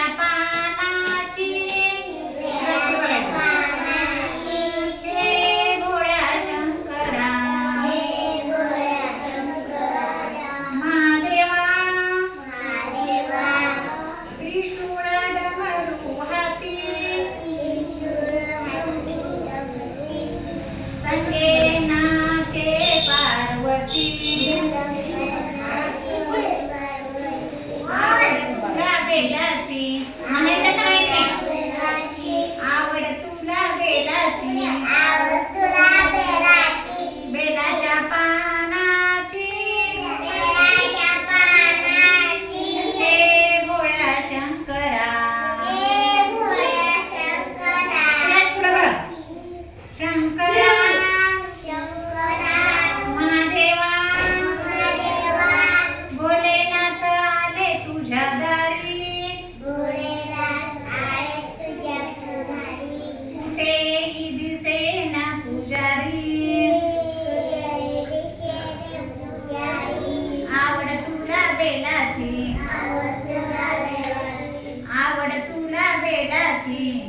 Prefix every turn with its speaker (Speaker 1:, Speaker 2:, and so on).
Speaker 1: बेलाच्या पानाची बेलाची बेलाची. आवड तुला बेलाची.